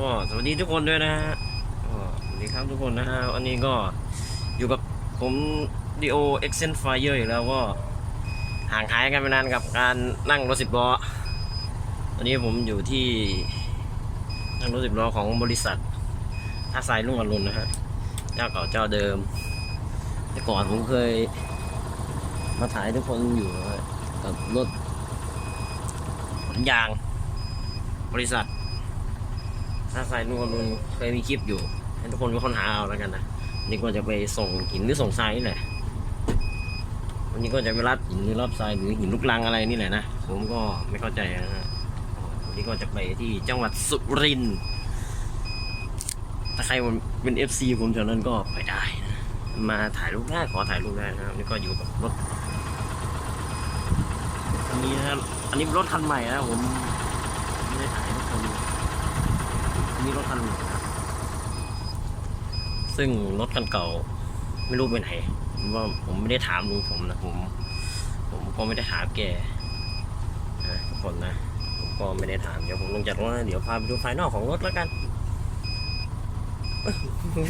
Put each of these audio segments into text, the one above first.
ก็สวัสดีทุกคนด้วยนะฮะสวัสดีครับทุกคนนะฮะวันนี้ก็อยู่กับผมดีโอเอ็กเซนไฟเออร์อีกแล้วก็ห่างหายกันไปนานกับการนั่งรถสิบล้อวันนี้ผมอยู่ที่นั่งรถสิบล้อของบริษัทท่าทรายรุ่งอรุณนะฮะเจ้าเก่าเจ้าเดิม แต่ก่อนผมเคย มาถ่ายทุกคนอยู่กับรถขนยาง บริษัท ถ้าใส่นู่นนู่นเคยมีคลิปอยู่ให้ทุกคนไปค้นหาเอาแล้วกันนะวันนี่ก็จะไปส่งหินหรือส่งทรายนี่แหละวันนี้ก็จะไปรับหินหรือรับทรายหรือหินลูกลังอะไรนี่แหละนะผมก็ไม่เข้าใจนะฮะวันนี้ก็จะไปที่จังหวัดสุรินทร์ถ้าใครเป็น FC ผมแถวนั้นก็ไปได้นะมาถ่ายรูปได้ขอถ่ายรูปได้นะครับนี่ก็อยู่กับรถอันนี้นะครับอันนี้รถคันใหม่นะผมได้ถ่ายให้ทุกคนดูีรถคันซึ่งรถคันเก่าไม่รู้ไปไหนว่าผมไม่ได้ถามลุงผมนะผม ผมก็ไม่ได้ถามแกนะทุกคนนะผมก็ไม่ได้ถามเดี๋ยวผมลงจากรถนะเดี๋ยวพาไปดูภายนอกของรถแล้วกัน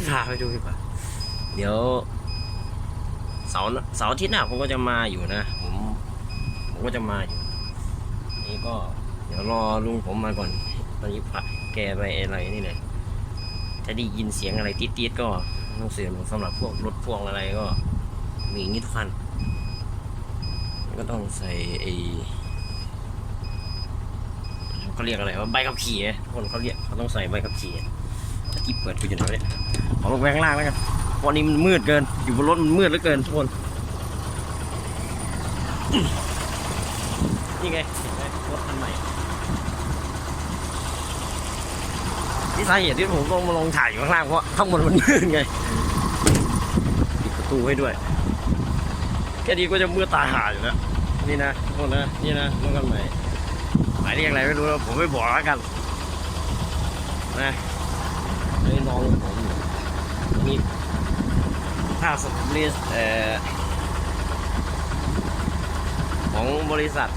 พาไปดูดีกว่าเดี๋ยวเสาร์เสาร์อาทิตย์หน้าผมก็จะมาอยู่นะผมผมก็จะมาอยู่ นี่ก็เดี๋ยวรอลุงผมมาก่อนตอนนี้พัก แกไปอะไรนี่เลยถ้าได้ยินเสียงอะไรตีดๆก็ต้องเสียงสำหรับพวกรถพ่วงอะไรก็ มีอย่างนี้ทุกคัน ก็ต้องใส่ไอ้เขาเรียกอะไรว่าใบขับขี่อะทุกคนเขาเรียกเขาต้องใส่ใบขับขี่จะที่เปิดไปอยู่ไหนวะเนี่ยขอลงไปข้างล่างแล้วกันเพราะวันนี้มันมืดเกิน อยู่บนรถมันมืดเหลือเกินทุกคนนี่ไงรถคันใหม่ ที่สาเหตุที่ผมต้องมาลงถ่ายอยู่ข้างล่างเพราะข้างบนมันมืดไงปิดประตูให้ด้วยแค่นี้ก็จะมืดตาหาอยู่แล้วนี่นะทุกคนนะนี่นะรถคันใหม่หมายเรียกอะไรไม่รู้นะผมไม่บอกแล้วกันนะนี่น้องผมอยู่นี่ถ้าสบริษเอ่อของบริษัท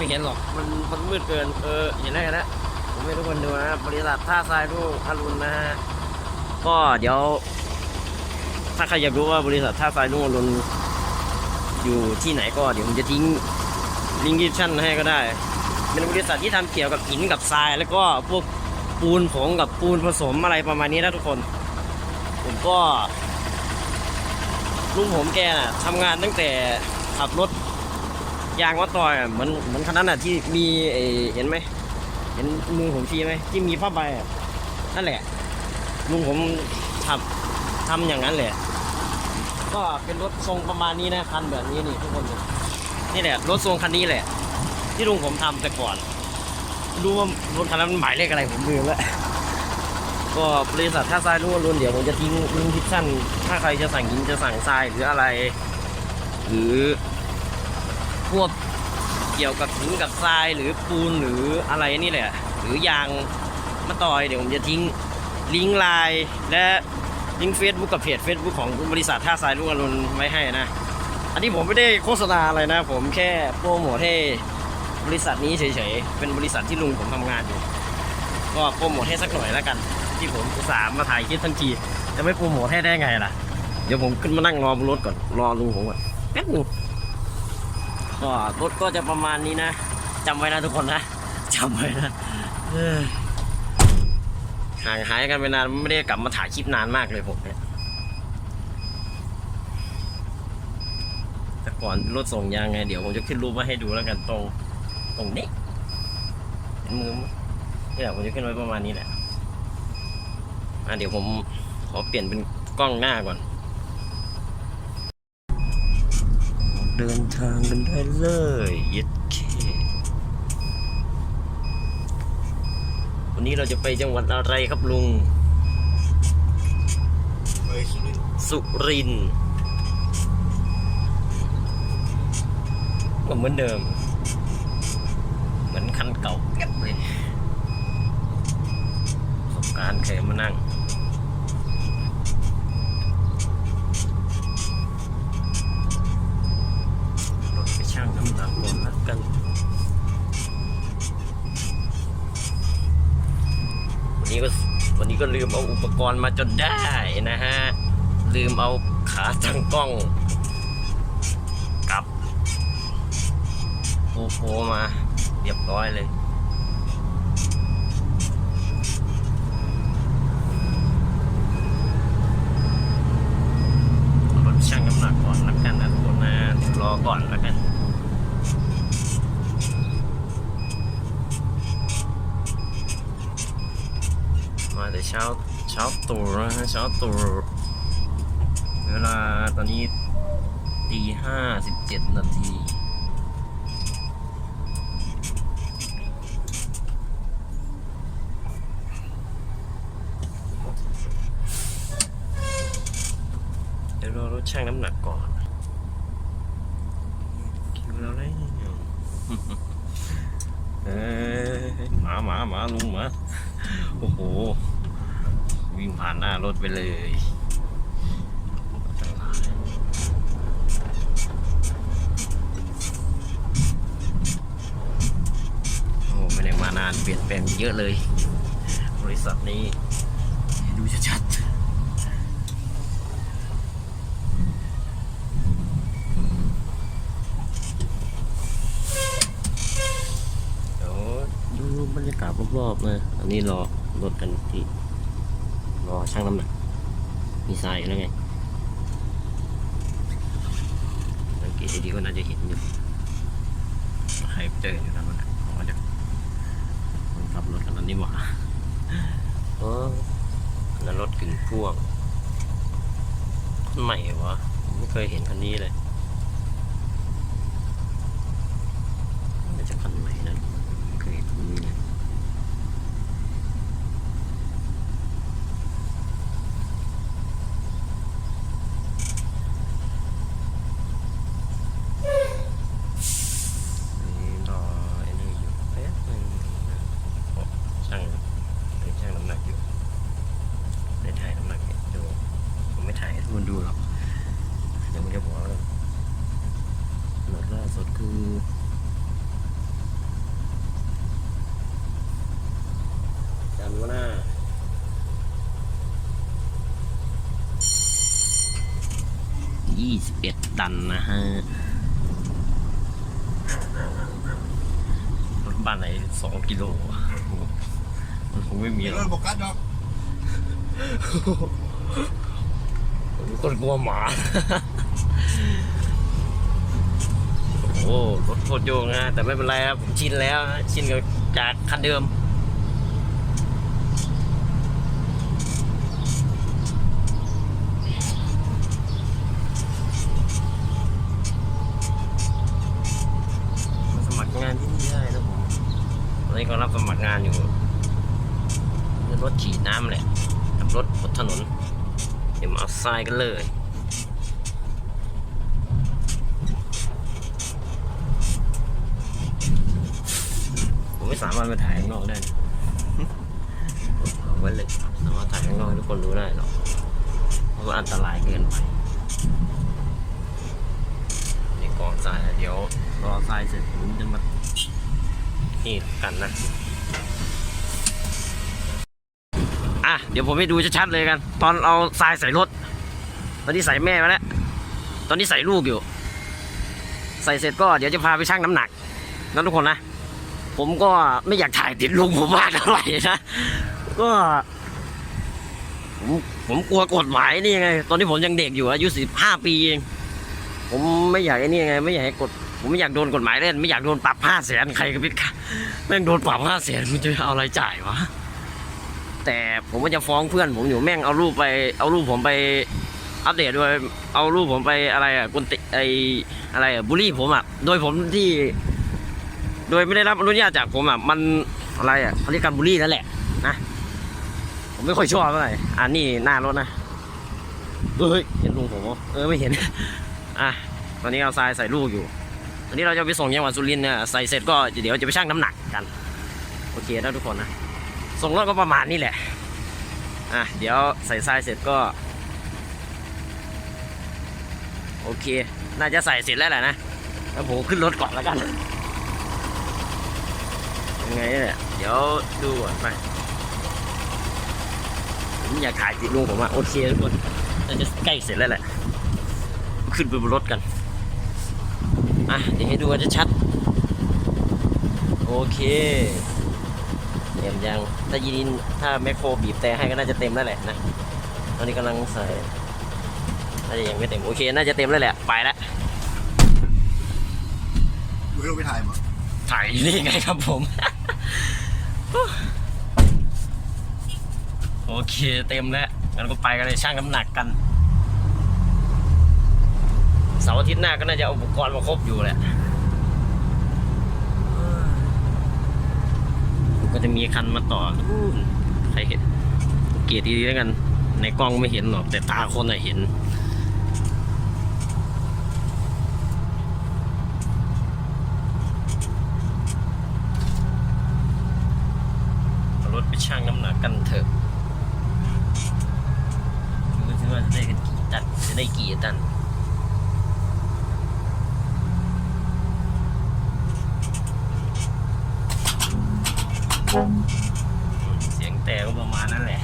ไม่เห็นหรอก มันมันมืดเกิน เออเห็นแล้วเห็นแล้วผมให้ทุกคนดูนะบริษัทท่าทรายลูกอรุณนะฮะ ก็เดี๋ยว ถ้าใครอยากรู้ว่าบริษัทท่าทรายลูกอรุณอยู่ที่ไหนก็เดี๋ยวผมจะทิ้งลิงก์ดิสชั่นให้ก็ได้ เป็นบริษัทที่ทำเกี่ยวกับหินกับทราย แล้วก็พวกปูนผงกับปูนผสมอะไรประมาณนี้นะทุกคน ผมก็ลุงผมแกน่ะทำงานตั้งแต่ขับรถ ยางวัดตอยอะเหมือนเหมือนคันนั้นอะที่มีเอ่อเห็นไหมเห็นมือผมชี้ไหมที่มีผ้าใบอะนั่นแหละลุงผมทำทำอย่างนั้นแหละ ก็เป็นรถทรงประมาณนี้นะคันแบบนี้นี่ทุกคนดูนี่แหละรถทรงคันนี้แหละ ที่ลุงผมทำแต่ก่อนรู้ว่ารถคันนั้นมันหมายเลขอะไรผมลืมแล้ว ก็บริษัทท่าทรายรุ่งอรุณเดี๋ยวผมจะทิ้งลิงก์ทิปชั่นถ้าใครจะสั่งหินจะสั่งทรายหรืออะไร หรือ พวกเกี่ยวกับหินกับทรายหรือปูนหรืออะไรนี่แหละ หรือยางมะตอยเดี๋ยวผมจะทิ้งลิงก์ไลน์และลิงก์เฟซบุ๊กกับเพจ Facebook ของบริษัทท่าทรายรุ่งอรุณไว้ให้นะ อันนี้ผมไม่ได้โฆษณาอะไรนะ ผมแค่โปรโมทให้บริษัทนี้เฉยๆ เป็นบริษัทที่ลุงผมทำงานอยู่ ก็โปรโมทให้สักหน่อยแล้วกัน ที่ผมอุตส่าห์มาถ่ายคลิปทันที จะไม่โปรโมทให้ได้ไงล่ะ เดี๋ยวผมขึ้นมานั่งรอบนรถก่อน รอลุงผมก่อนแป๊บนึง ก็รถก็จะประมาณนี้นะจำไว้นะทุกคนนะจำไว้นะเอ้ยห่างหายกันไปนานไม่ได้กลับมาถ่ายคลิปนานมากเลยผมเนี่ยแต่ก่อนรถส่งยางไงเดี๋ยวผมจะขึ้นรูปมาให้ดูแล้วกันตรงตรงนี้เห็นมือมั้ยนี่แหละผมจะขึ้นไว้ประมาณนี้แหละอะเดี๋ยวผมขอเปลี่ยนเป็นกล้องหน้าก่อน เดินทางกันได้เลยเย็ดเควันนี้เราจะไปจังหวัดอะไรครับลุงไปสุรินทร์สุรินทร์ก็เหมือนเดิม เหมือนคันเก่าเก็บเลยประสบการณ์เคยมานั่ง รถไปช่างน้ำหนักลงนัดกัน นี้ก็วันนี้ก็ลืมเอาอุปกรณ์มาจนได้นะฮะ ลืมเอาขาตั้งกล้อง กับโอโฟมาเรียบร้อยเลย รถช่างน้ำหนักก่อนแล้วกันนะทุกคนนะรอก่อนแล้วกัน มาแต่เช้าเช้าตรู่นะฮะ เช้าตรู่เวลาตอนนี้ตีห้าสิบเจ็ดนาทีเดี๋ยวรอรถช่างน้ำหนักก่อนคิวแล้วเลยเอ้ยหมาหมาหมาลุงหมา โอ้โห วิ่งผ่านหน้ารถไปเลยโอ้ไม่ได้มานานเปลี่ยนแปลงเยอะเลย บริษัทนี้ ดูชัดๆเดี๋ยวดูบรรยากาศรอบๆนะ อันนี้รอรถกันที่ รอช่างน้ำหนัก มีทรายแล้วไงสังเกตดีๆก็น่าจะเห็นอยู่ใครเจออยู่แล้วนะผมว่าจะคนขับรถกันนั้นนี่หว่าเออนั่นรถกึ่งพ่วงคนใหม่วะผมไม่เคยเห็นคันนี้เลย 21 ตันนะฮะ รถบ้านไหน 2 กิโลมันคงไม่มีแล้วรถบกัดดอกผมก็กลัวหมา โอ้รถโคตรโยงนะแต่ไม่เป็นไรครับผมชินแล้ว ชินกับจากคันเดิม รถบนถนน เดี๋ยวมาเอาทรายกันเลยผมไม่สามารถไปถ่ายข้างนอกได้นะเอาไว้เลยสามารถถ่ายข้างนอกให้ทุกคนดูได้หรอกเพราะว่าอันตรายเกินไปนี่กองทรายเดี๋ยวรอทรายเสร็จผมจะมานี่กันนะ อะ เดี๋ยวผมให้ดูชัดๆเลยกัน ตอนเอาทรายใส่รถ ตอนนี้ใส่แม่มาแล้ว ตอนนี้ใส่ลูกอยู่ ใส่เสร็จก็เดี๋ยวจะพาไปชั่งน้ำหนักนะทุกคนนะ ผมก็ไม่อยากถ่ายติดลุงผมมากเท่าไหร่นะ ก็ผมผมกลัวกฎหมายนี่ไง ตอนนี้ผมยังเด็กอยู่อายุสิบห้าปีเอง ผมไม่อยากไอ้นี่ไง ไม่อยากให้กฎผมไม่อยากโดนกฎหมายเล่น ไม่อยากโดนปรับห้าแสนใครก็พิดค่ะแม่งโดนปรับห้าแสนมันจะเอาอะไรจ่ายวะ แต่ผมก็จะฟ้องเพื่อนผมอยู่แม่งเอารูปไป เอารูปผมไปอัปเดตด้วย เอารูปผมไปอะไรอะกุนติไออะไรอะบูลลี่ผมอะโดยผมที่ โดยไม่ได้รับอนุญาตจากผมอะมันอะไรอะเขาเรียกการบูลลี่นั่นแหละนะผมไม่ค่อยชอบเท่าไหร่อ่านี่หน้ารถนะเฮ้ยเห็นลุงผมเหรอเออไม่เห็นอะตอนนี้เอาทรายใส่ลูกอยู่ตอนนี้เราจะไปส่งจังหวัดสุรินทร์เนี่ยใส่เสร็จก็เดี๋ยวจะไปชั่งน้ำหนักกัน โอเคนะทุกคนนะ ส่งรถก็ประมาณนี้แหละ อะ เดี๋ยวใส่ทรายเสร็จก็ โอเค น่าจะใส่เสร็จแล้วแหละนะ แล้วผมขึ้นรถก่อนแล้วกัน ยังไงเนี่ย เดี๋ยวดูก่อนไปผมอยากถ่ายติดลุงผมว่าโอเคทุกคนน่าจะใกล้เสร็จแล้วแหละ ขึ้นไปบนรถกัน อะ เดี๋ยวให้ดูกันชัด โอเค มยังถ้ายินถ้าแมคโครบีบแต่ให้ก็น่าจะเต็มแล้วแหละนะตอนนี้กำลังใส่น่าจะยังไม่เต็มโอเคน่าจะเต็มแล้วแหละไปแล้วดูให้เราไปถ่ายมาถ่ายอยู่นี่ไงครับผม โอเคเต็มแล้วงั้นก็ไปกันเลยช่างน้ำหนักกันเสาร์อาทิตย์หน้าก็น่าจะเอาอุปกรณ์มาครบอยู่แหละ ก็จะมีคันมาต่อนู่นใครเห็นเกียรดีๆแล้วกัน ในกล้องไม่เห็นหรอก แต่ตาคนอะเห็นรถไปชั่งน้ำหนักกันเถอะดูสิว่าจะได้กันกี่ตันจะได้กี่ตัน เสียงแต่ก็ประมาณนั้นแหละ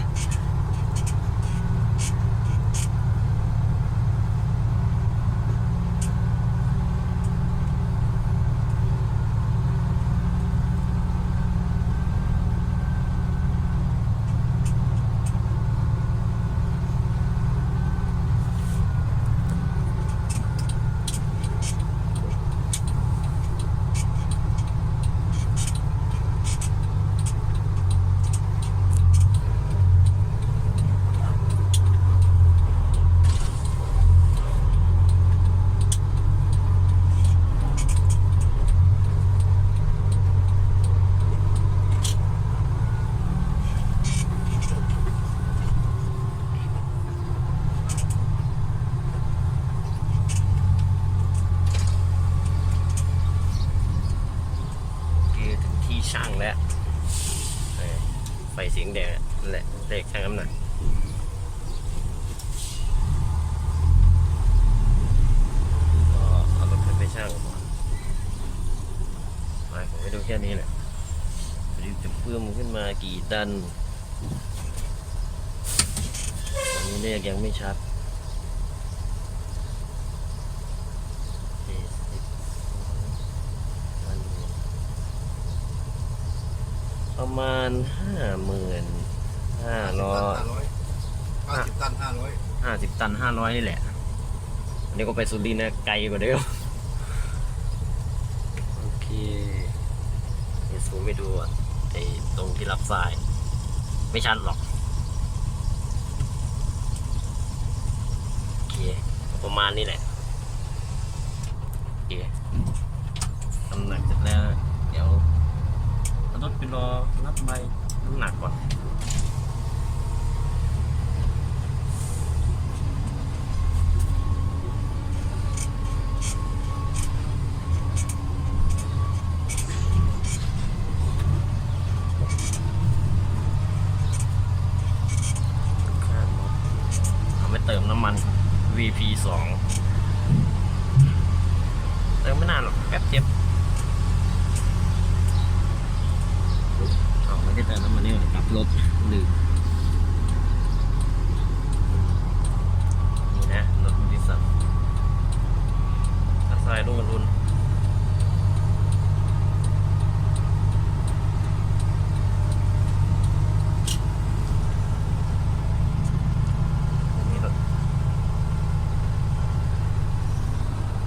โอเคถึงที่ช่างแล้วเออไฟเสียง แดงนั่นแหละเลขช่างน้ำหนักก็เอารถขึ้นไปช่างก่อนไปผมไปดูแค่นี้แหละดูจะเพิ่มขึ้นมากี่ตันตอนนี้เลขยังไม่ชัดสี่สิบวัน ประ มาณห้าหมื่นห้าร้อยห้าร้อยห้าสิบตันห้าร้อยห้าสิบตันห้าร้อยนี่แหละอันนี้ก็ไปสุรินทร์นะไกลกว่าเดิมโอเคเดี๋ยวซูมไปดูอะไอ้ตรงที่รับสาย ไม่ชัดหรอก โอเค ประมาณนี้แหละ โอเคน้ำหนักเสร็จแล้ว เดี๋ยวเอารถ ไปรอรับใบน้ำหนักก่อนข้างรถเอาไปเติมน้ำมัน VP สองเติมไม่นานหรอกแป๊บเดียว เอาไม่ได้แต่น้ำมันนี่กลับรถลืมนี่นะรถบริษัทถ้าใส่รุ่งอรุณ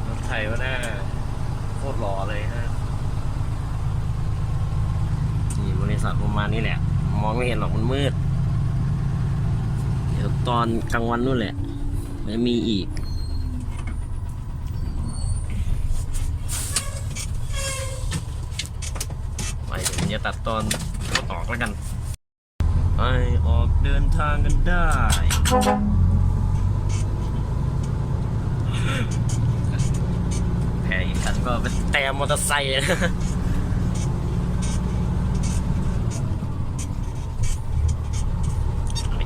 รถไทยวะหน้าโคตรหล่อเลยฮะ นี่บริษัทประมาณนี้แหละ มองไม่เห็นหรอกมันมืด เดี๋ย วตอนกลางวันนู่นแหละมันมีอีก ไปเดี๋ยวจะตัดตอนก็ตอกแล้วกัน ไปออกเดินทางกันได้แพ้อีกคันก็เป็นแต่มอเตอร์ไซค์นะ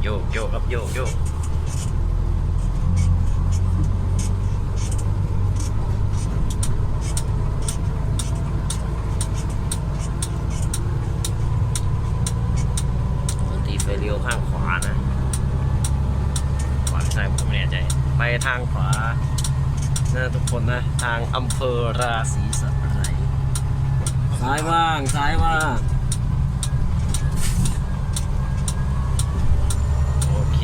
โยกโยกครับโยกโยก ทางขวานะทุกคนนะ ทางอำเภอราศีสัตไรซ้ายว่างซ้ายว่าง โอเค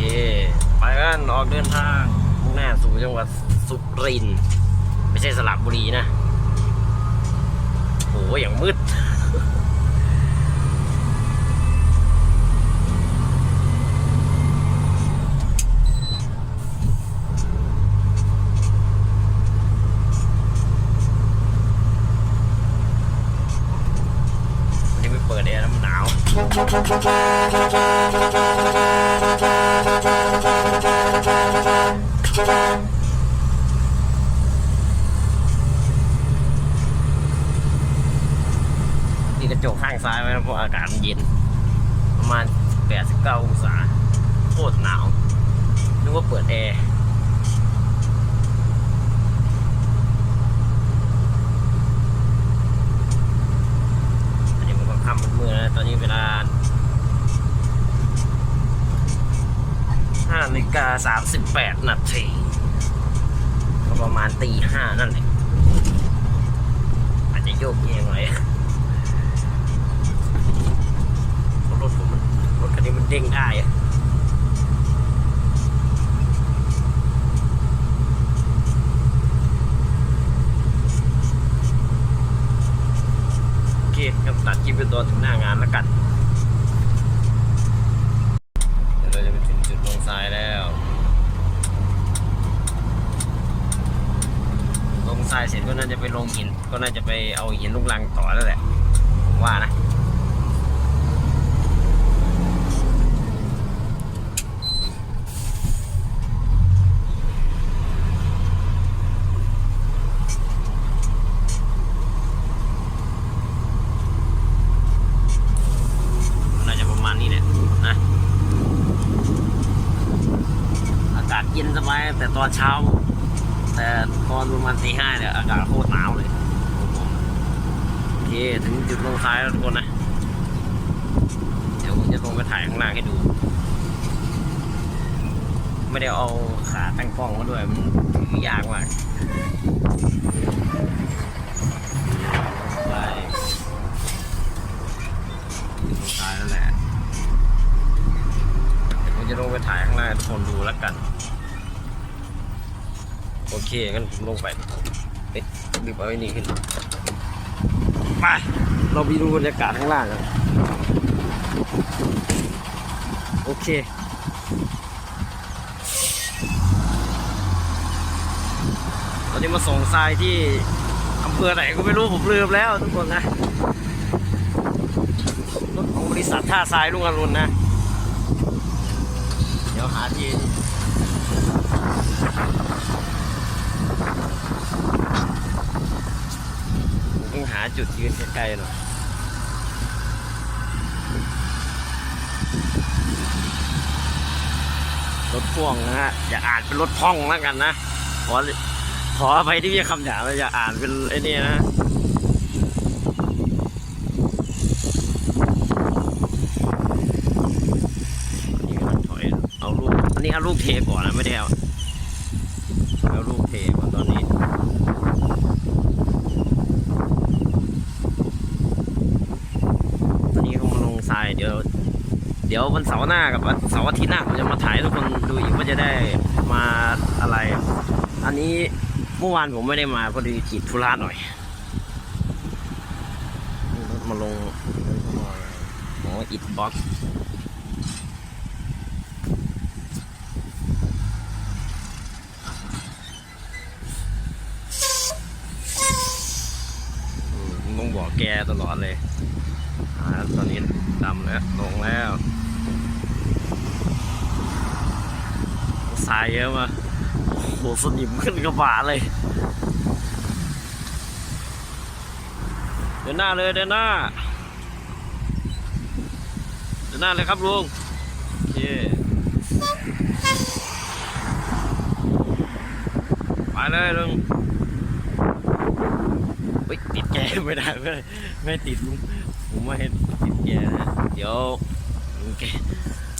ไปกันออกเดินทางมุ่งหน้าสู่จังหวัดสุรินทร์ไม่ใช่สระบุรีนะโหอย่างมืด ระจกข้างซ้ายไว้นะเพราะอากาศมันเย็น ประมาณ 89 องศาโคตรหนาวนึกว่าเปิดแอร์อันนี้มันก็ค่ำมืดๆนะตอนนี้เวลา5นาฬิกา38 นาทีก็ประมาณตีห้านั่นแหละอาจจะโยกเยงหน่อยี้มันเด้งได้อะโอเคครับตัดคลิปเป็นตัวถึงหน้างานแล้วกัน เดี๋ยวเราจะไปถึงจุดลงทรายแล้ว ลงทรายเสร็จก็น่าจะไปลงหิน ก็น่าจะไปเอาหินลูกลังต่อแล้วแหละ ผมว่านะ น่าจะประมาณนี้แหละนะ อากาศเย็นสบายแต่ตอนเช้า แต่ตอนประมาณ ตีห้าเนี่ยอากาศโคตรหนาวเลยโอเคถึงจุดลงท้ายแล้วทุกคนนะ เดี๋ยวผมจะลงไปถ่ายข้างล่างให้ดู ไม่ได้เอาขาตั้งกล้องมาด้วย มันถือยากมากไปจุดลงท้ายแล้วแหละเดี๋ยวผมจะลงไปถ่ายข้างล่างให้ทุกคนดูแล้วกัน โอเคงั้นผมลงไปเอ๊ะดึบเอาไว้นี่ขึ้นไปเราไปดูบรรยากาศข้างล่างกันโอเคตอนนี้มาส่งทรายที่อำเภอไหนก็ไม่รู้ผมลืมแล้วทุกคนนะรถของบริษัทท่าทรายลุงอรุณนะ เดี๋ยวหาที่ ต้องหาจุดยืนใกลๆหน่อยรถพ่วงนะฮะอย่าอ่านเป็นรถพ่องแล้วกันนะขอขอไปที่มีคำหยาบอย่าอ่านเป็นไอ้นี่นะนนี้กำลังถอยเอาลูกอันนี้เอาลูกเทก่อนนะไม่ได้เอาลูกเทก่อนตอนนี้ ตอนนี้เขามาลงทรายเดี๋ยว เดี๋ยววันเสาร์หน้ากับวันเสาร์อาทิตย์หน้าผมจะมาถ่ายให้ทุกคนดูอีกว่าจะได้มาอะไร อันนี้เมื่อวานผมไม่ได้มาพอดีติดธุระหน่อยมาลงอ๋ออิดบ็อกซ์องบอกแกตลอดเลย อ่าตอนนี้ดำแล้วลงแล้ว ทรายเอะมาโอ้โหสนิมขึ้นกระบะเลย เดินหน้าเลยเดินหน้า เดินหน้าเลยครับลุงโอเคไปเลยลุงเฮ้ยติดแกไม่ได้ไม่ไม่ติดลุงผมไม่ติดแกนะเดี๋ยวโอเค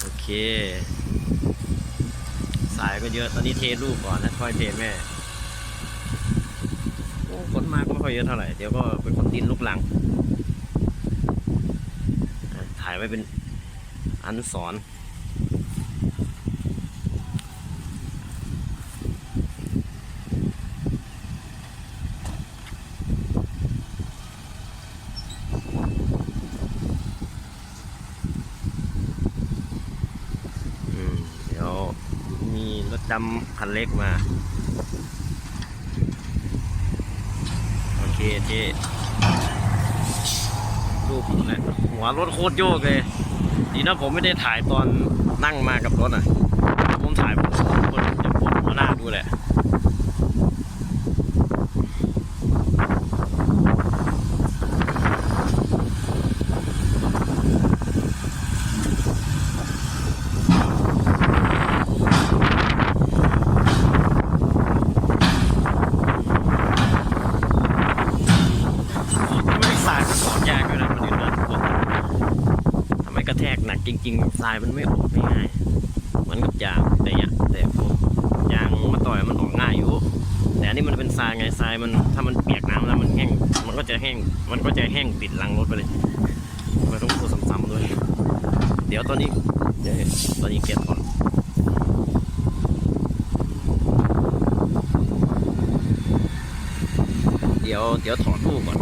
โอเค สายก็เยอะ ตอนนี้เทลูกก่อนนะค่อยเทแม่มาก็ไม่ค่อยเยอะเท่าไหร่ เดี๋ยวก็เป็นคนดินลูกหลัง ถ่ายไว้เป็นอันสอน อืมเดี๋ยวมีรถ ดำคันเล็กมา โอเคเจ๊รูปนะหัวรถโคตรโยกเลย ดีนะผมไม่ได้ถ่ายตอนนั่งมากับรถอะ ผมถ่ายผมคนจะปวดหัวหน้าดูแหละ ไม่ทรายมันออกยากด้วยนะมันอยู่นะทุกคนทำไมกระแทกหนักจ ริงๆทรายมันไม่ออกง่ายเหมือนกับยางแต่ยางแต่พวยางมาต่อยมันออกง่ายอยู่แต่อันนี้มันเป็นทรายไงทรายมันถ้ามันเปียกน้ำแล้วมันแห้งมันก็จะแห้งมันก็จะแห้งติดหลังรถไปเลยไม่ต้องพูดซ้ำๆด้วย เดี๋ยวตอนนี้เดี๋ยวตอนนี้เก็บก่อนเดี๋ยวเดี๋ยวถอดลูกก่อน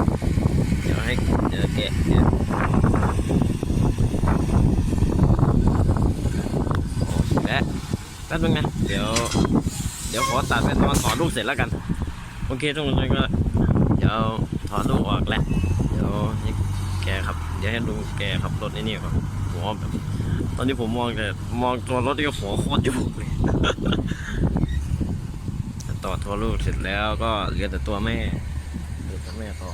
เดี๋ยวให้เดี๋ยวแกะเดี๋ยวโอ้และแป๊บนึงนะ เดี๋ยว เดี๋ยวขอตัดไปตอนถอดรูปเสร็จแล้วกัน โอเคทุกคนก็ เดี๋ยวถอดรูปออกแล้ว เดี๋ยวให้แกครับ เดี๋ยวให้ดูแกขับรถไอ้นี่ก่อนหัวแบบตอนนี้ผมมองแต่มองตัวรถนี่ก็หัวโคตรยุบเลยต่อตัวลูกเสร็จแล้วก็เหลือแต่ตัวแม่เหลือแต่แม่ต่อ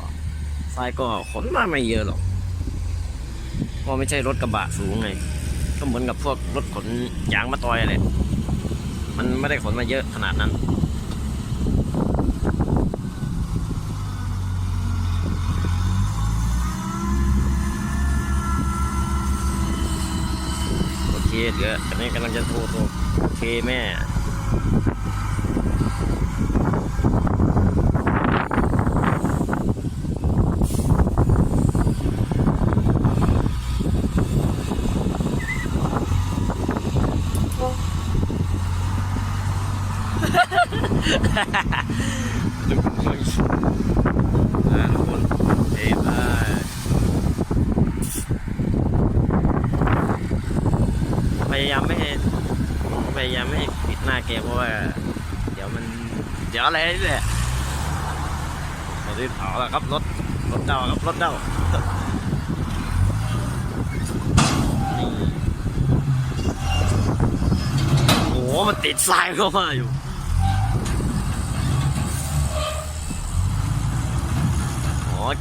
ทรายก็ขนมาไม่เยอะหรอกเพราะไม่ใช่รถกระบะสูงไงก็เหมือนกับพวกรถขนยางมาตอยอะไร มันไม่ได้ขนมาเยอะขนาดนั้น โอเคเดี๋ยวอันนี้กำลังจะโทรโทรโอเคแม่ ทุกคนอ่าทุกคนเอ้ยบายพยายามไม่ให้พยายามไม่ให้ปิดหน้าแกเพราะว่า เดี๋ยวมัน เดี๋ยวอะไรนี่แหละตอนนี้เอาละครับรถรถเดาครับรถเดาโอ้โหมันติดทรายเข้ามาอยู่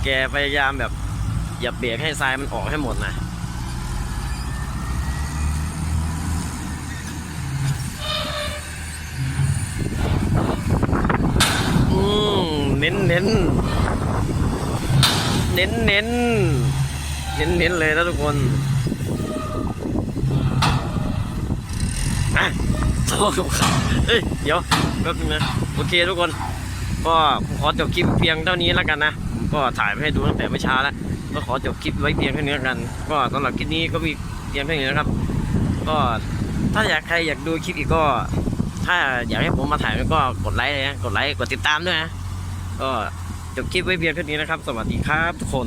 แกพยายามแบบอย่าเบรกให้ทรายมันออกให้หมดนะอืมเน้นเน้นเน้นเน้นเน้นเน้นเลยนะทุกคนอะโทษครับเอ้ย เดี๋ยวแป๊บนึงนะ โอเคทุกคน ก็ผมขอจบคลิปเพียงเท่านี้แล้วกันนะ ก็ถ่ายไปให้ดูตั้งแต่เมื่อเช้าแล้วก็ขอจบคลิปไว้เพียงแค่นี้กัน ก็สำหรับคลิปนี้ก็มีเพียงแค่นี้นะครับ ก็ถ้าอยากใครอยากดูคลิปอีกก็ ถ้าอยากให้ผมมาถ่ายก็กดไลค์เลยนะกดไลค์กดติดตามด้วยนะก็จบคลิปไว้เพียงแค่นี้นะครับ สวัสดีครับทุกคน